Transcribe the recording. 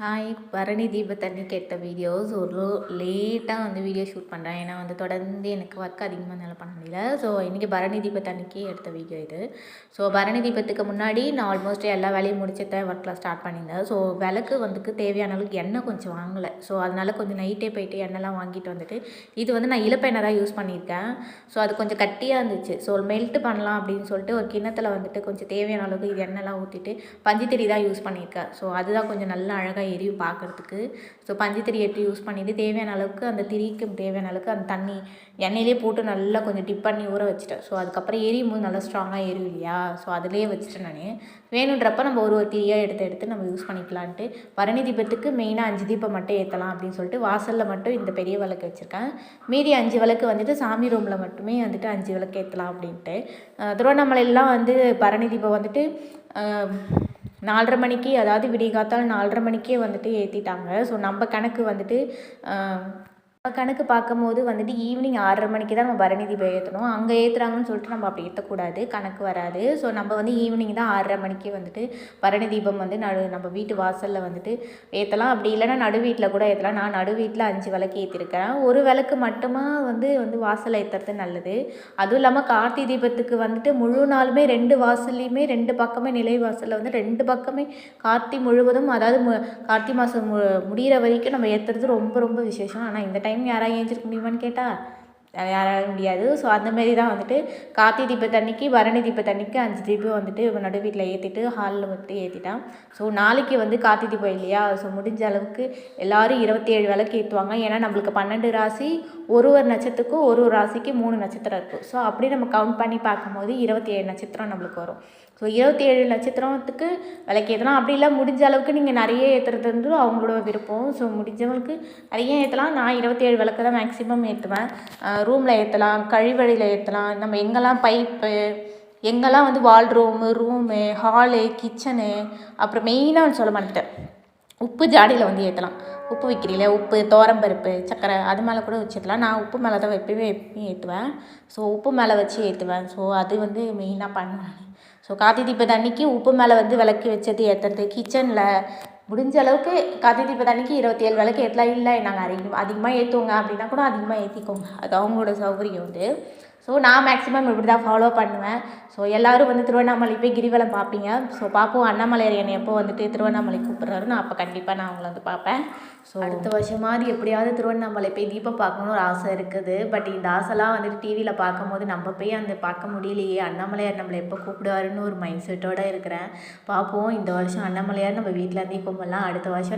Hi Bharani தீபத்தன்னைக்கு கேட்ட videos ஒரு லேட்டாக வந்து வீடியோ ஷூட் பண்ணுறேன் ஏன்னா வந்து தொடர்ந்து எனக்கு ஒர்க் அதிகமாக என்னால் பண்ண முடியல. ஸோ இன்றைக்கி பரணி தீபத்தன்னைக்கு எடுத்த வீடியோ இது. ஸோ பரணி தீபத்துக்கு முன்னாடி நான் ஆல்மோஸ்ட் எல்லா வேலையும் முடிச்சுட்டேன் ஒர்க்கில் ஸ்டார்ட் பண்ணியிருந்தேன். ஸோ விளக்கு வந்துக்கு தேவையான அளவுக்கு எண்ணெய் கொஞ்சம் வாங்கலை. ஸோ அதனால் கொஞ்சம் நைட்டே போயிட்டு எண்ணெய்லாம் வாங்கிட்டு வந்துட்டு இது வந்து நான் இலப்பெண்ணெய் தான் யூஸ் பண்ணியிருக்கேன். ஸோ அது கொஞ்சம் கட்டியாக இருந்துச்சு. ஸோ மெல்ட் பண்ணலாம் அப்படின்னு சொல்லிட்டு ஒரு கிண்ணத்தில் வந்துட்டு கொஞ்சம் தேவையான அளவுக்கு இது எண்ணெய்லாம் ஊற்றிட்டு பஞ்சுத்திரி தான் யூஸ் பண்ணியிருக்கேன். ஸோ அதுதான் கொஞ்சம் நல்லா அழகாக எரியும் பார்க்குறதுக்கு. ஸோ பஞ்சுத்திரி எடுத்து யூஸ் பண்ணிவிட்டு தேவையான அளவுக்கு அந்த திரிக்கு தேவையான அளவுக்கு அந்த தண்ணி எண்ணெயிலே போட்டு நல்லா கொஞ்சம் டிப் பண்ணி ஊற வச்சுட்டேன். ஸோ அதுக்கப்புறம் எரியும் போது நல்லா ஸ்ட்ராங்காக எரியும் இல்லையா? ஸோ அதிலே வச்சுட்டேன் நான். வேணுன்றப்ப நம்ம ஒரு ஒரு திரியாக எடுத்து எடுத்து நம்ம யூஸ் பண்ணிக்கலான்ட்டு. பரணி தீபத்துக்கு மெயினாக அஞ்சு தீபம் மட்டும் ஏற்றலாம் அப்படின்னு சொல்லிட்டு வாசலில் மட்டும் இந்த பெரிய விளக்கு வச்சுருக்கேன். மீதி அஞ்சு விளக்கு வந்துட்டு சாமி ரூமில் மட்டுமே வந்துட்டு அஞ்சு விளக்கு ஏற்றலாம் அப்படின்ட்டு. திருவண்ணாமலையிலலாம் வந்து பரணி தீபம் வந்துட்டு நாலரை மணிக்கு அதாவது விடியகாத்தால் நாலரை மணிக்கே வந்துட்டு ஏற்றிட்டாங்க ஸோ நம்ம கணக்கு வந்துட்டு கணக்கு பார்க்கும்போது வந்துட்டு ஈவினிங் ஆறரை மணிக்கு தான் நம்ம பரணி தீபம் ஏற்றணும் அங்கே ஏற்றுறாங்கன்னு சொல்லிட்டு நம்ம அப்படி ஏற்றக்கூடாது கணக்கு வராது. ஸோ நம்ம வந்து ஈவினிங் தான் ஆறரை மணிக்கு வந்துட்டு பரணி தீபம் வந்து நடு நம்ம வீட்டு வாசலில் வந்துட்டு ஏற்றலாம் அப்படி இல்லைன்னா நடு வீட்டில் கூட ஏற்றலாம் நான் நடு வீட்டில் அஞ்சு விளக்கு ஏற்றிருக்கேன் ஒரு விளக்கு மட்டுமா வந்து வந்து வாசலில் ஏற்றுறது நல்லது. அதுவும் இல்லாமல் கார்த்திகை தீபத்துக்கு வந்துட்டு முழு நாளுமே ரெண்டு வாசல்லையுமே ரெண்டு பக்கமே நிலை வாசலில் வந்து ரெண்டு பக்கமே கார்த்தி முழுவதும் அதாவது மு கார்த்தி மாதம் மு முடிகிற வரைக்கும் நம்ம ஏற்றுறது ரொம்ப ரொம்ப விசேஷம். ஆனால் இந்த டைம் டைம் யாராவது ஏஞ்சிருக்க முடியுமான்னு கேட்டால் யாரால முடியாது. ஸோ அந்த மாரி தான் வந்துட்டு கார்த்திகை தீபத்தன்னைக்கு பரணி தீபத்தன்னைக்கு அஞ்சு தீபம் வந்துட்டு நடு வீட்டில் ஏற்றிட்டு ஹாலில் வந்துட்டு ஏற்றிட்டான் ஸோ நாளைக்கு வந்து கார்த்தி தீபம் இல்லையா? ஸோ முடிஞ்ச அளவுக்கு எல்லோரும் இருபத்தி ஏழு விளக்கு ஏற்றுவாங்க ஏன்னா நம்மளுக்கு பன்னெண்டு ராசி ஒரு ஒரு நட்சத்திரத்துக்கும் ஒரு ஒரு ராசிக்கு மூணு நட்சத்திரம் இருக்கும் ஸோ அப்படி நம்ம கவுண்ட் பண்ணி பார்க்கும்போது இருபத்தி ஏழு நட்சத்திரம் நம்மளுக்கு வரும். ஸோ இருபத்தி ஏழு நட்சத்திரத்துக்கு விளக்கு ஏற்றலாம் அப்படி இல்லை முடிஞ்ச அளவுக்கு நீங்கள் நிறைய ஏற்றுறது வந்து அவங்களோட விருப்பம். ஸோ முடிஞ்சவங்களுக்கு நிறைய ஏற்றலாம் நான் இருபத்தி ஏழு விளக்கு தான் மேக்ஸிமம் ஏற்றுவேன் ரூமில் ஏற்றலாம் கழிவறையில் ஏற்றலாம் நம்ம எங்கெல்லாம் பைப்பு எங்கெல்லாம் வந்து வால்ரூமு ரூமு ஹாலு கிச்சனு அப்புறம் மெயினாக சொல்ல மாட்டேன் உப்பு ஜாடியில் வந்து ஏற்றலாம் உப்பு வைக்கிறீங்களே உப்பு தோரம்பருப்பு சக்கரை அது மேலே கூட வச்சுக்கலாம் நான் உப்பு மேலே தான் எப்பயுமே எப்பயும் ஏற்றுவேன் ஸோ உப்பு மேலே வச்சு ஏற்றுவேன் ஸோ அது வந்து மெயினாக பண்ணுவேன். ஸோ கார்த்திகை தீபத்து அன்னைக்கு உப்பு மேலே வந்து விளக்கி வச்சது ஏற்றுறது கிச்சனில் முடிஞ்ச அளவுக்கு கார்த்திகை தீபத்து அன்றைக்கி இருபத்தி ஏழு விளக்கு ஏற்றலாம் இல்லை நாங்கள் அதிகமாக அதிகமாக ஏற்றுவோங்க அப்படின்னா கூட அதிகமாக ஏற்றிக்கோங்க அது அவங்களோட சௌகரியம் வந்து. ஸோ நான் மேக்ஸிமம் இப்படி தான் ஃபாலோ பண்ணுவேன். ஸோ எல்லோரும் வந்து திருவண்ணாமலை போய் கிரிவலம் பார்ப்பீங்க. ஸோ பார்ப்போம். அண்ணாமலையார் என்னை எப்போ வந்துட்டு திருவண்ணாமலை கூப்பிட்றாரு நான் அப்போ கண்டிப்பாக நான் அவங்கள வந்து பார்ப்பேன். ஸோ அடுத்த வருஷமாவது எப்படியாவது திருவண்ணாமலை போய் தீபம் பார்க்கணும்னு ஒரு ஆசை இருக்குது. பட் இந்த ஆசைலாம் வந்துட்டு டிவியில் பார்க்கும்போது நம்ம போய் அந்த பார்க்க முடியலையே. அண்ணாமலையார் நம்மளை எப்போ கூப்பிடுவாருன்னு ஒரு மைண்ட் செட்டோடு இருக்கிறேன். பார்ப்போம். இந்த வருஷம் அண்ணாமலையார் நம்ம வீட்டிலேருந்தே கும்பலாம் அடுத்த வருஷம்